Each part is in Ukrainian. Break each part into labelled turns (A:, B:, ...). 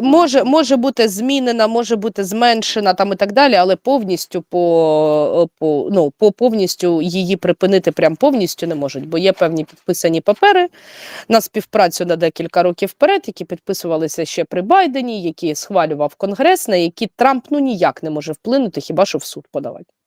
A: може, може бути змінена, може бути зменшена там і так далі, але повністю по, по, ну, по повністю її припинити прям повністю не можуть, бо є певні підписані папери на співпрацю на декілька років вперед, які підписувалися ще при Байдені, які схвалював Конгрес, на які Трамп ну ніяк не може вплинути, хіба що в суд подавати.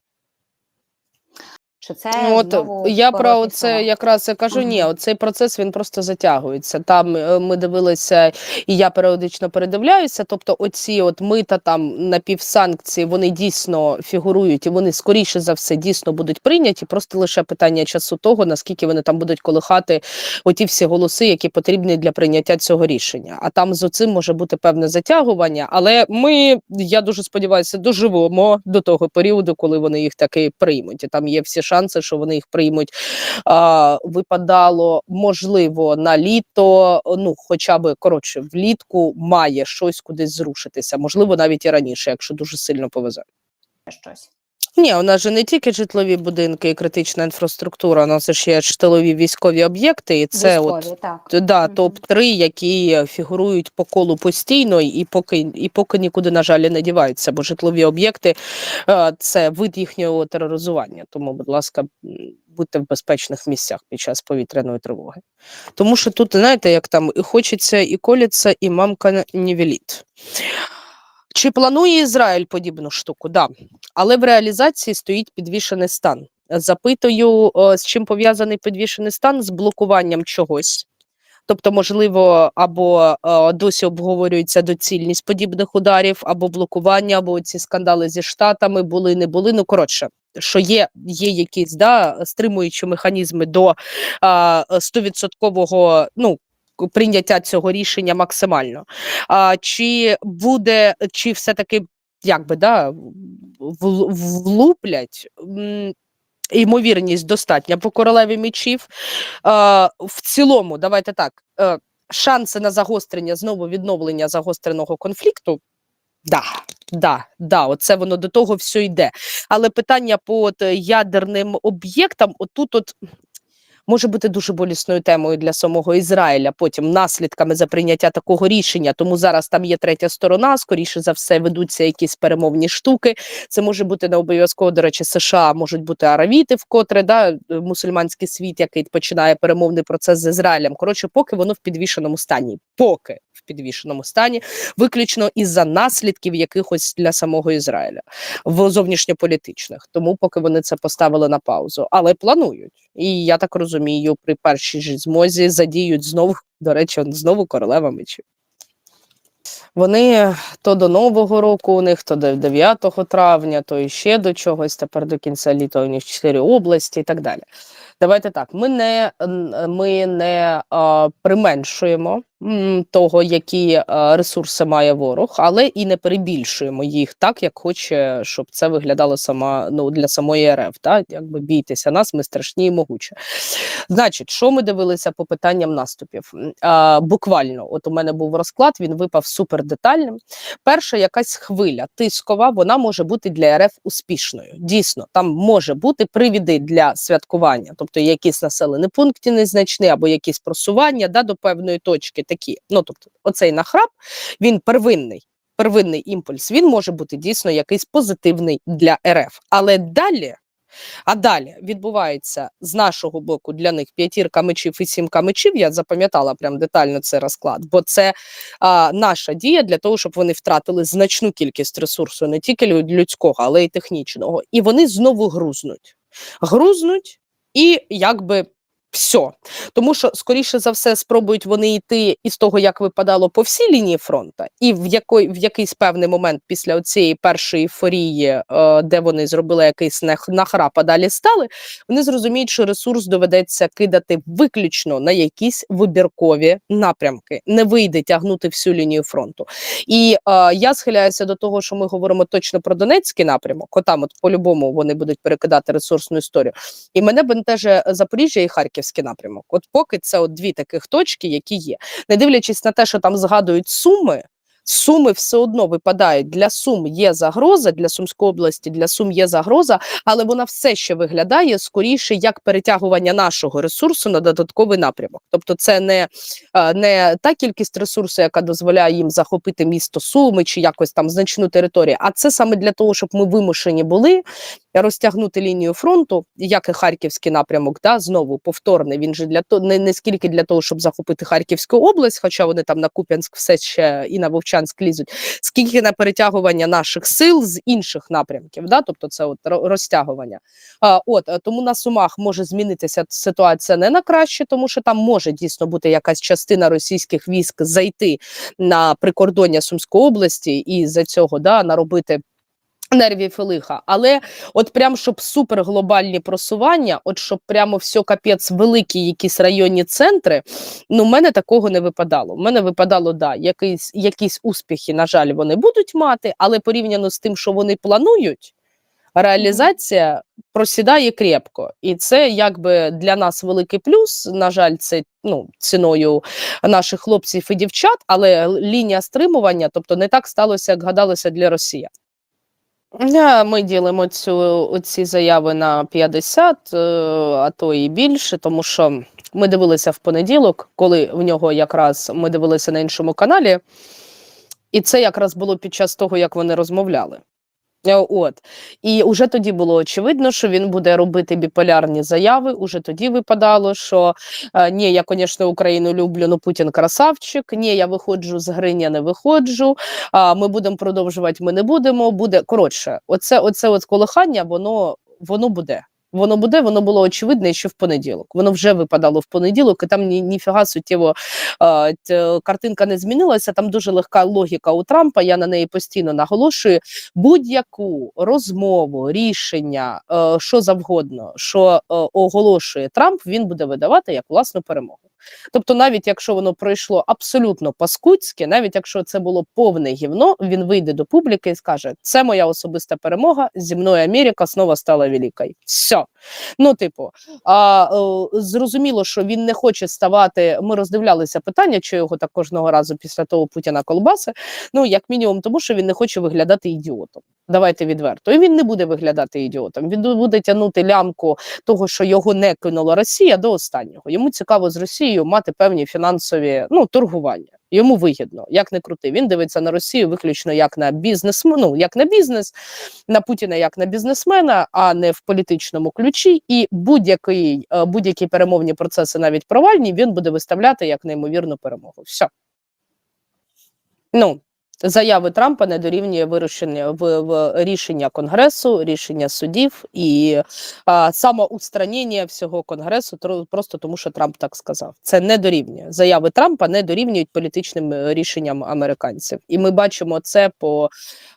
B: Чи це
A: Ну, От
B: знову
A: я про це якраз і кажу. Ні, оцей процес він просто затягується. Там е, ми дивилися, і я періодично передивляюся. Тобто, оці от мита там напівсанкції, вони дійсно фігурують, і вони скоріше за все дійсно будуть прийняті. Просто лише питання часу того, наскільки вони там будуть колихати оті всі голоси, які потрібні для прийняття цього рішення. А там з оцим може бути певне затягування. Але ми, я дуже сподіваюся, доживемо до того періоду, коли вони їх таки приймуть. І там є всі шанси, що вони їх приймуть. А, випадало можливо на літо. Ну, хоча би коротше, влітку має щось кудись зрушитися. Можливо, навіть і раніше, якщо дуже сильно повезе.
B: щось?
A: Ні, у нас же не тільки житлові будинки і критична інфраструктура, у нас ще є ж тилові військові об'єкти, і це
B: Військові,
A: от
B: так.
A: Да, топ 3 які фігурують по колу постійно, і поки і поки нікуди, на жаль, не діваються, бо житлові об'єкти е, це вид їхнього тероризування. Тому, будь ласка, будьте в безпечних місцях під час повітряної тривоги. Тому що тут, знаєте, як там і хочеться, і коляться, і мамка не велить. Чи планує Ізраїль подібну штуку? Да. Але в реалізації стоїть підвішений стан. Запитую, е, з чим пов'язаний підвішений стан з блокуванням чогось. Тобто, можливо, або е, досі обговорюється доцільність подібних ударів, або блокування, або ці скандали зі штатами були, не були. Ну коротше, що є, є якісь да, стримуючі механізми до стовідсоткового ну, прийняття цього рішення максимально. А, чи буде, чи все-таки як би, да, влуплять? Ймовірність достатня по королеві мечів. Е, в цілому, давайте так. Е, шанси на загострення, знову відновлення загостреного конфлікту. Да, да, да, оце воно до того все йде. Але питання по ядерним об'єктам, отут от може бути дуже болісною темою для самого Ізраїля, потім наслідками за прийняття такого рішення. Тому зараз там є третя сторона, скоріше за все, ведуться якісь перемовні штуки. Це може бути не обов'язково, до речі, США можуть бути аравіти, вкотре да, е, мусульманський світ, який починає перемовний процес з Ізраїлем. Коротше, поки воно в підвішеному стані, поки підвішеному стані, виключно із-за наслідків якихось для самого Ізраїля в зовнішньополітичних. Тому поки вони це поставили на паузу, але планують. І я так розумію, при першій ж змозі задіють знову, до речі, знову королева мечів. Вони то до Нового року, у них то до 9 травня, то іще до чогось, тепер до кінця літа у них 4 області і так далі. Давайте так, ми не, ми не а, применшуємо того, які ресурси має ворог, але і не перебільшуємо їх так, як хоче, щоб це виглядало сама ну, для самої РФ. Так? Якби бійтеся нас, ми страшні і могучі. Значить, що ми дивилися по питанням наступів? А, буквально, от у мене був розклад, він випав супер детальним. Перша якась хвиля тискова, вона може бути для РФ успішною. Дійсно, там може бути привіди для святкування, тобто якісь населені пункти незначні або якісь просування да, до певної точки. Такі, ну тобто, оцей нахрап він первинний. Первинний імпульс він може бути дійсно якийсь позитивний для РФ. Але далі, а далі відбувається з нашого боку для них п'ятірка мечів і сімка мечів. Я запам'ятала прям детально цей розклад, бо це а, наша дія для того, щоб вони втратили значну кількість ресурсу, не тільки людського, але й технічного. І вони знову грузнуть. Грузнуть і якби. Все. Тому що, скоріше за все, спробують вони йти із того, як випадало по всій лінії фронту, і в якої в якийсь певний момент після цієї першої форії, е, де вони зробили якийсь нах- нахрап, а далі стали, вони зрозуміють, що ресурс доведеться кидати виключно на якісь вибіркові напрямки. Не вийде тягнути всю лінію фронту. І е, я схиляюся до того, що ми говоримо точно про Донецький напрямок. Отам, от по-любому, вони будуть перекидати ресурсну історію. І мене бентеже Запоріжжя і Харківський напрямок. От поки це от дві таких точки, які є. Не дивлячись на те, що там згадують суми. Суми все одно випадають. Для Сум є загроза, для Сумської області, для Сум є загроза, але вона все ще виглядає скоріше як перетягування нашого ресурсу на додатковий напрямок. Тобто, це не, е, не та кількість ресурсу, яка дозволяє їм захопити місто Суми чи якось там значну територію, а це саме для того, щоб ми вимушені були розтягнути лінію фронту, як і харківський напрямок, да, знову повторний. Він же для того не, не скільки для того, щоб захопити Харківську область, хоча вони там на Куп'янськ все ще і на Вовчанськ лізуть, скільки на перетягування наших сил з інших напрямків, да, тобто це от розтягування. А, от е, тому на сумах може змінитися ситуація не на краще, тому що там може дійсно бути якась частина російських військ зайти на прикордоння Сумської області і за цього да наробити. Нервів і лиха, але от прям щоб суперглобальні просування, от щоб прямо все капець великі якісь районні центри. Ну, в мене такого не випадало. У мене випадало, да, якісь, якісь успіхи, на жаль, вони будуть мати, але порівняно з тим, що вони планують, реалізація просідає крепко. І це якби для нас великий плюс. На жаль, це ну, ціною наших хлопців і дівчат, але лінія стримування, тобто не так сталося, як гадалося для росіян. Ми ділимо цю ці заяви на 50, е, а то і більше, тому що ми дивилися в понеділок, коли в нього якраз ми дивилися на іншому каналі, і це якраз було під час того, як вони розмовляли. Е, От і уже тоді було очевидно, що він буде робити біполярні заяви. Уже тоді випадало, що е, ні, я, звісно, Україну люблю, ну Путін красавчик. Ні, я виходжу з гриня, не виходжу. А ми будемо продовжувати. Ми не будемо. Буде коротше, оце, оце от колихання, воно воно буде. Воно буде, воно було очевидне ще в понеділок. Воно вже випадало в понеділок, і там ні, ніфіга суттєво е, картинка не змінилася. Там дуже легка логіка у Трампа. Я на неї постійно наголошую. Будь-яку розмову, рішення, е, що завгодно, що е, оголошує Трамп, він буде видавати як власну перемогу. Тобто, навіть якщо воно пройшло абсолютно паскудське, навіть якщо це було повне гівно, він вийде до публіки і скаже: це моя особиста перемога. Зі мною Америка знову стала великою. Все. Ну, типу, а, е, зрозуміло, що він не хоче ставати. Ми роздивлялися питання, чи його так кожного разу після того Путіна колбаси. Ну, як мінімум, тому що він не хоче виглядати ідіотом. Давайте відверто. І він не буде виглядати ідіотом. Він буде тягнути лямку того, що його не кинула Росія до останнього. Йому цікаво з Росією мати певні фінансові ну торгування. Йому вигідно, як не крути. Він дивиться на Росію виключно як на бізнес, ну як на бізнес, на Путіна як на бізнесмена, а не в політичному ключі. І е, будь-які перемовні процеси, навіть провальні, він буде виставляти як неймовірну перемогу. Все. Ну, заяви Трампа не дорівнює вирішення в, в рішення Конгресу, рішення судів і а, самоустранення всього Конгресу просто тому, що Трамп так сказав. Це не дорівнює. Заяви Трампа не дорівнюють політичним е, рішенням американців. І ми бачимо це по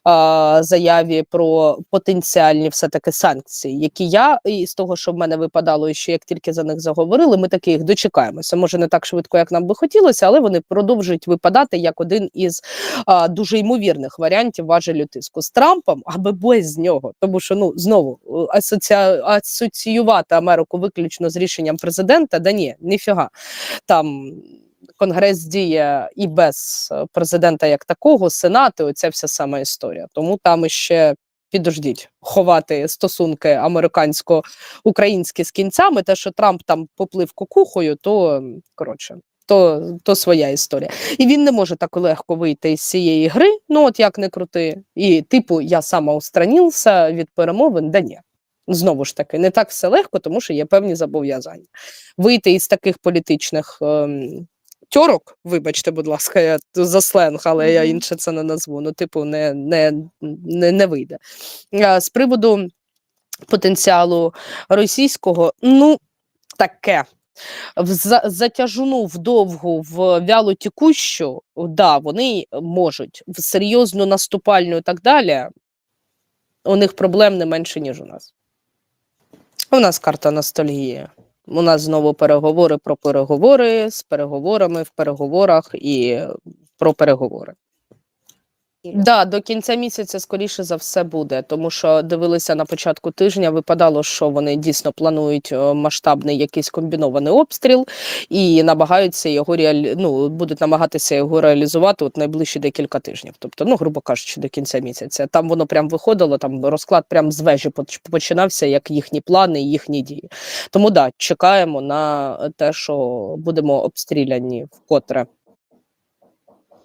A: а, заяві про потенціальні все-таки санкції, які я і з того, що в мене випадало, і що як тільки за них заговорили, ми таки їх дочекаємося. Може не так швидко, як нам би хотілося, але вони продовжують випадати як один із а, дуже ймовірних варіантів важелю тиску з Трампом, аби без нього. Тому що ну знову е, асоціа... асоціювати Америку виключно з рішенням президента, да ні, ніфіга там. Конгрес діє і без е, президента як такого, сенати, оця вся сама історія. Тому там іще підождіть ховати стосунки американсько-українські з кінцями. Те, що Трамп там поплив кукухою, то коротше. То, то своя історія. І він не може так легко вийти з цієї гри, ну от як не крути. І, типу, я самоустранився від перемовин, да ні. Знову ж таки, не так все легко, тому що є певні зобов'язання. Вийти із таких політичних ем, тьорок, вибачте, будь ласка, я за сленг, але я інше це не назву. Ну, типу, не, не, не, не вийде. А, з приводу потенціалу російського, ну, таке. В за- затяжну, вдовгу, в вялотікущу, да, вони можуть в серйозну наступальну і так далі. У них проблем не менше, ніж у нас. У нас карта ностальгії. У нас знову переговори про переговори з переговорами в переговорах і про переговори. Да, до кінця місяця, скоріше за все, буде, тому що дивилися на початку тижня. Випадало, що вони дійсно планують е, масштабний якийсь комбінований обстріл і намагаються його реалі... ну, будуть намагатися його реалізувати от найближчі декілька тижнів. Тобто, ну, грубо кажучи, до кінця місяця. Там воно прям виходило, там розклад прям з вежі починався, як їхні плани, їхні дії. Тому да, чекаємо на те, що будемо обстріляні вкотре.